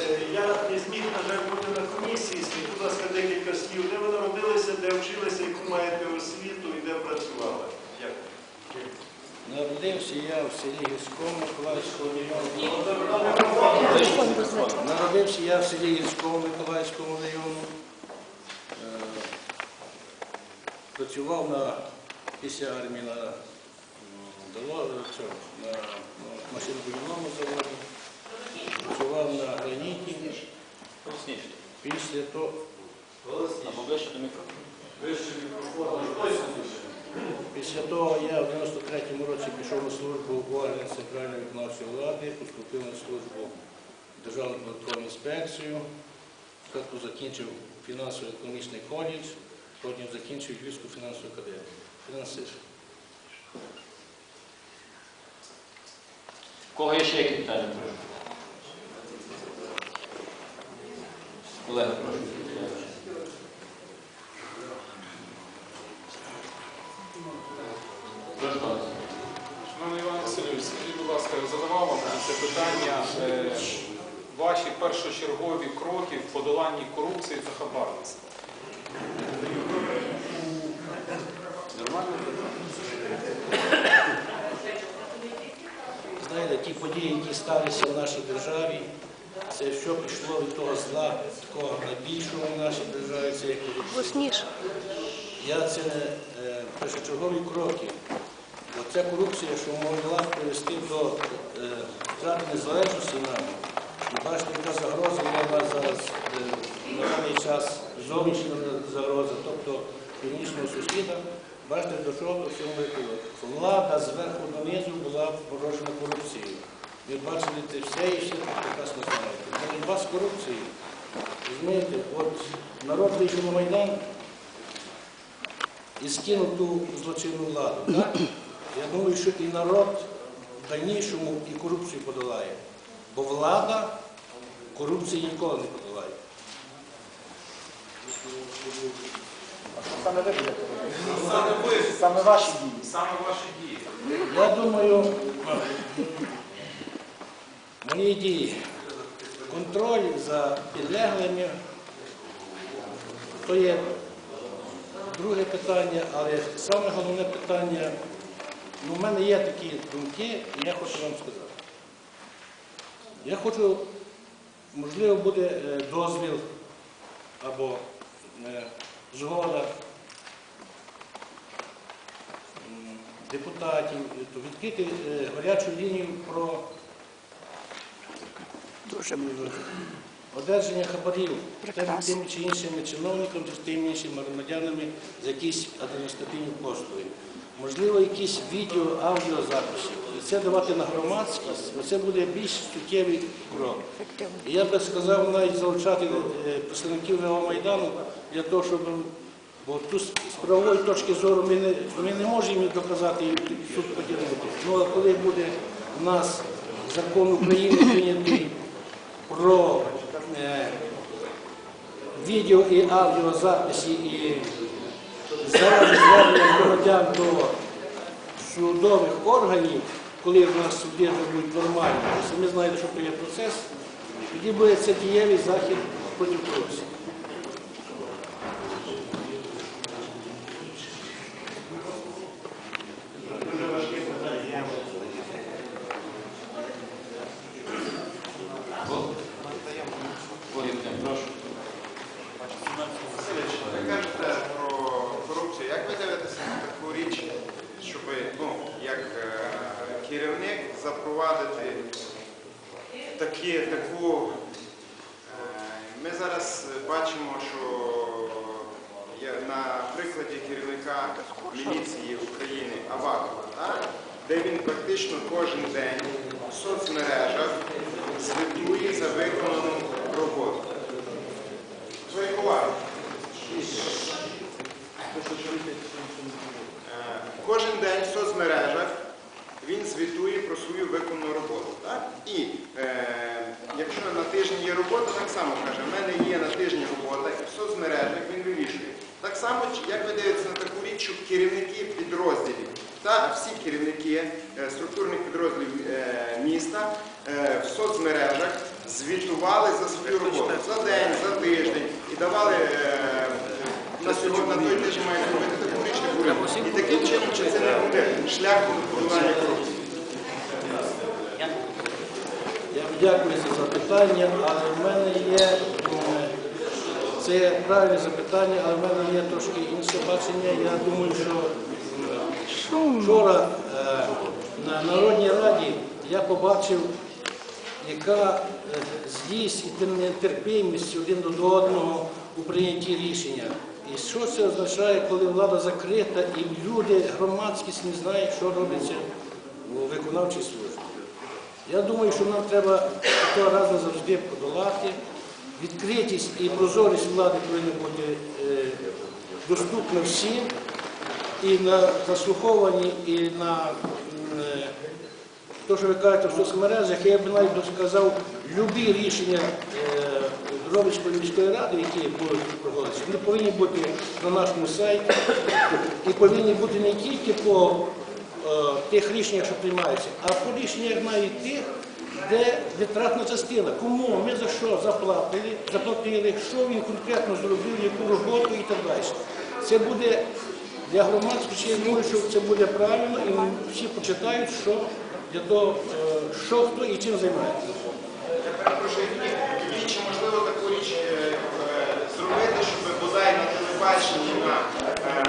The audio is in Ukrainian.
Е, я не зміг, на жаль, бути на комісії. Скажіть, будь ласка, декілька слів. Де ви народилися, де вчилися, яку маєте освіту і де працювали? Дякую. Народився я в селі Гірському Миколаївського району. Народився я в селі Гірському Миколаївському району. Е, Працював на після армії на, м, на, на машинобудівному заводі. Працював на граніті. Голосніше. Після того Або ближче до мікрофону. Після того я в 93-му році пішов на службу в орган центральної виконавчої влади, поступив на службу Державну податкову інспекцію, спочатку закінчив фінансово-економічний коледж, потім закінчив Львівську фінансову академію. Фінансист. Кого є ще які питання? Прошу. Вас. Шановний Іван Васильович, скажіть, будь ласка, я задавав вам це питання. е, Ваші першочергові кроки в подоланні корупції та хабарництва. Нормально? Знаєте, ті події, які сталися в нашій державі, це що пішло від того зла, такого найбільшого в нашій державі, це як корупція. Я це е, першочергові кроки. Бо ця корупція, що могла привести до е, втрати незалежності нам, і бачите, яка загроза є в зараз е, на даний час зовнішня загроза, тобто північного сусіда. Бачите, до чого цього випило. Влада зверху донизу була порожена корупцією. Ви бачили це все і всі прекрасно знаєте. Боротьба з корупцією. Розумієте, от народ вийшов на Майдан, і скинув ту злочинну владу. Так? Я думаю, що і народ в дальнішому і корупцію подолає. Бо влада корупції ніколи не подолає. Саме ви будете робити? Саме ваші дії. Саме ваші дії. Я думаю, мої дії, контроль за підлеглими, то є друге питання, але саме головне питання, ну, в мене є такі думки, і я хочу вам сказати. Я хочу, можливо, буде е, дозвіл або е, згода депутатів, е, відкрити гарячу лінію про одержання хабарів тим, чи іншими чиновниками, чи тим іншими громадянами за якісь адміністративні послуги. Можливо, якісь відео, аудіозаписи. І це давати на громадськість, це буде більш суттєвий крок. І я би сказав навіть залучати е, представників Левого Майдану для того, щоб бо тут з правової точки зору ми не, ми не можемо доказати і суд потягнути. Ну а коли буде в нас закон України прийнятий про е, відео і аудіозаписи і зараз звернення громадян до судових органів, коли в нас суди будуть нормальні, ви самі знаєте, що то є процес, тоді буде це дієвий захід проти корупції. Дуже важке питання. Володимир, прошу. Васильович, ви кажете про корупцію. Як ви дивитеся на таку річ, щоб ну, як е, керівник запровадити такі, таку. е, Ми зараз бачимо, що на прикладі керівника міліції України Авакова, де він практично кожен день в соцмережах звітує за виконану роботу. Своїх увагу. Е, Кожен день в соцмережах він звітує про свою виконану роботу. Так? І е, якщо на тижні є робота, так само каже, в мене є на тижні робота, і в соцмережах він вирішує. Так само, як ви дивитеся на таку річ, що керівники підрозділів, та всі керівники е, структурних підрозділів е, міста е, в соцмережах звітували за свою роботу за день, за тиждень і давали е, на сьогодні на той тиждень мають зробити таку річ, таку річ. І таким чином, чи це не буде шляхом подолання корупції? Дякую за запитання, але в мене є е, це правильне запитання, але в мене є трошки інше бачення. Я думаю, що вчора е, на Народній Раді я побачив, яка е, злість і нетерпимість один до одного у прийнятті рішення. І що це означає, коли влада закрита і люди, громадськість не знають, що робиться у виконавчій службі. Я думаю, що нам треба того раз назавжди подолати. Відкритість і прозорість влади повинні бути е, доступна всім і на заслуховані, і на те, що ви кажете в соцмережах, я б навіть сказав, любі рішення е, Робицької міської ради, які будуть проводитися, вони повинні бути на нашому сайті і повинні бути не тільки по тих рішеннях, що приймаються, а по рішеннях навіть тих, де витратна частина, кому ми за що заплатили, заплатили, що він конкретно зробив, яку роботу і так далі. Це буде для громадськості, я думаю, що це буде правильно, і всі почитають, що для того, е, що хто і чим займається. Я перепрошую, чи можливо таку річ е, е, зробити, щоб бодай на телебаченні на е,